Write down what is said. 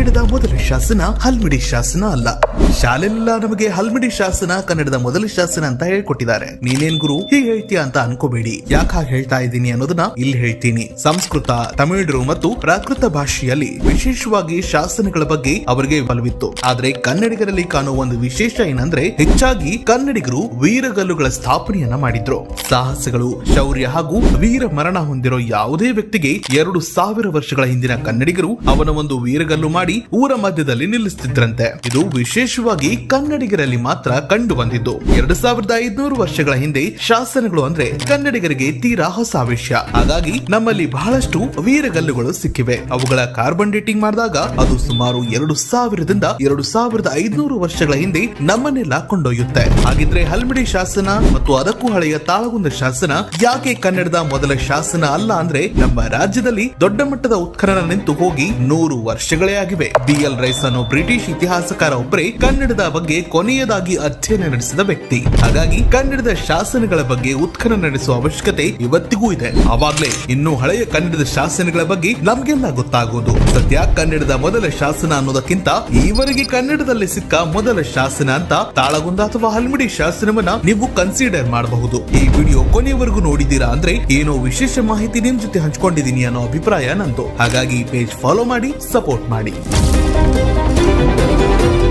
ಕನ್ನಡದ ಮೊದಲ ಶಾಸನ ಹಲ್ಮಿಡಿ ಶಾಸನ ಅಲ್ಲ. ಶಾಲೆಲ್ಲ ನಮಗೆ ಹಲ್ಮಿಡಿ ಶಾಸನ ಕನ್ನಡದ ಮೊದಲ ಶಾಸನ ಅಂತ ಹೇಳ್ಕೊಟ್ಟಿದ್ದಾರೆ. ನೀನೇನ್ ಗುರು? ಹೀಗೆ ಹೇಳ್ತೀಯ ಅಂತ ಅನ್ಕೋಬೇಡಿ. ಯಾಕ ಹೇಳ್ತಾ ಇದ್ದೀನಿ ಅನ್ನೋದನ್ನ ಇಲ್ಲಿ ಹೇಳ್ತೀನಿ. ಸಂಸ್ಕೃತ, ತಮಿಳು ಮತ್ತು ಪ್ರಾಕೃತ ಭಾಷೆಯಲ್ಲಿ ವಿಶೇಷವಾಗಿ ಶಾಸನಗಳ ಬಗ್ಗೆ ಅವರಿಗೆ ಬಲವಿತ್ತು. ಆದ್ರೆ ಕನ್ನಡಿಗರಲ್ಲಿ ಕಾಣುವ ಒಂದು ವಿಶೇಷ ಏನಂದ್ರೆ ಹೆಚ್ಚಾಗಿ ಕನ್ನಡಿಗರು ವೀರಗಲ್ಲುಗಳ ಸ್ಥಾಪನೆಯನ್ನ ಮಾಡಿದ್ರು. ಸಾಹಸಗಳು, ಶೌರ್ಯ ಹಾಗೂ ವೀರ ಮರಣ ಹೊಂದಿರೋ ಯಾವುದೇ ವ್ಯಕ್ತಿಗೆ ಎರಡು ಸಾವಿರ ವರ್ಷಗಳ ಹಿಂದಿನ ಕನ್ನಡಿಗರು ಅವನ ಒಂದು ವೀರಗಲ್ಲು ಮಾಡಿ ಊರ ಮಧ್ಯದಲ್ಲಿ ನಿಲ್ಲಿಸುತ್ತಿದ್ರಂತೆ ಇದು ವಿಶೇಷವಾಗಿ ಕನ್ನಡಿಗರಲ್ಲಿ ಮಾತ್ರ ಕಂಡು ಬಂದಿದ್ದು ಎರಡು ಸಾವಿರದ ಐದ್ನೂರು ವರ್ಷಗಳ ಹಿಂದೆ ಶಾಸನಗಳು ಅಂದ್ರೆ ಕನ್ನಡಿಗರಿಗೆ ತೀರಾ ಹೊಸ ವಿಷಯ. ಹಾಗಾಗಿ ನಮ್ಮಲ್ಲಿ ಬಹಳಷ್ಟು ವೀರಗಲ್ಲುಗಳು ಸಿಕ್ಕಿವೆ. ಅವುಗಳ ಕಾರ್ಬನ್ ಡೇಟಿಂಗ್ ಮಾಡಿದಾಗ ಅದು ಸುಮಾರು ಎರಡು ಸಾವಿರದಿಂದ ಎರಡು ಸಾವಿರದ ಐದ್ನೂರು ವರ್ಷಗಳ ಹಿಂದೆ ನಮ್ಮನ್ನೆಲ್ಲ ಕೊಂಡೊಯ್ಯುತ್ತೆ. ಹಾಗಿದ್ರೆ ಹಲ್ಮಿಡಿ ಶಾಸನ ಮತ್ತು ಅದಕ್ಕೂ ಹಳೆಯ ತಾಳಗುಂದ ಶಾಸನ ಯಾಕೆ ಕನ್ನಡದ ಮೊದಲ ಶಾಸನ ಅಲ್ಲ ಅಂದ್ರೆ ನಮ್ಮ ರಾಜ್ಯದಲ್ಲಿ ದೊಡ್ಡ ಮಟ್ಟದ ಉತ್ಖನನ ನಿಂತು ಹೋಗಿ ನೂರು ವರ್ಷಗಳೇ ಆಗಿವೆ. ಬಿ ಎಲ್ ರೈಸ್ ಅನ್ನೋ ಬ್ರಿಟಿಷ್ ಇತಿಹಾಸಕಾರ ಒಬ್ಬರೇ ಕನ್ನಡದ ಬಗ್ಗೆ ಕೊನೆಯದಾಗಿ ಅಧ್ಯಯನ ನಡೆಸಿದ ವ್ಯಕ್ತಿ. ಹಾಗಾಗಿ ಕನ್ನಡದ ಶಾಸನಗಳ ಬಗ್ಗೆ ಉತ್ಖನ ನಡೆಸುವ ಅವಶ್ಯಕತೆ ಇವತ್ತಿಗೂ ಇದೆ. ಆವಾಗ್ಲೇ ಇನ್ನು ಹಳೆಯ ಕನ್ನಡದ ಶಾಸನಗಳ ಬಗ್ಗೆ ನಮ್ಗೆಲ್ಲ ಗೊತ್ತಾಗುವುದು. ಸದ್ಯ ಕನ್ನಡದ ಮೊದಲ ಶಾಸನ ಅನ್ನೋದಕ್ಕಿಂತ ಈವರೆಗೆ ಕನ್ನಡದಲ್ಲಿ ಸಿಕ್ಕ ಮೊದಲ ಶಾಸನ ಅಂತ ತಾಳಗುಂದ ಅಥವಾ ಹಲ್ಮಿಡಿ ಶಾಸನವನ್ನ ನೀವು ಕನ್ಸಿಡರ್ ಮಾಡಬಹುದು. ಈ ವಿಡಿಯೋ ಕೊನೆಯವರೆಗೂ ನೋಡಿದ್ದೀರಾ ಅಂದ್ರೆ ಏನೋ ವಿಶೇಷ ಮಾಹಿತಿ ನಿಮ್ ಜೊತೆ ಹಂಚ್ಕೊಂಡಿದೀನಿ ಅನ್ನೋ ಅಭಿಪ್ರಾಯ ನಂದು. ಹಾಗಾಗಿ ಪೇಜ್ ಫಾಲೋ ಮಾಡಿ ಸಪೋರ್ಟ್ ಮಾಡಿ. Thank you.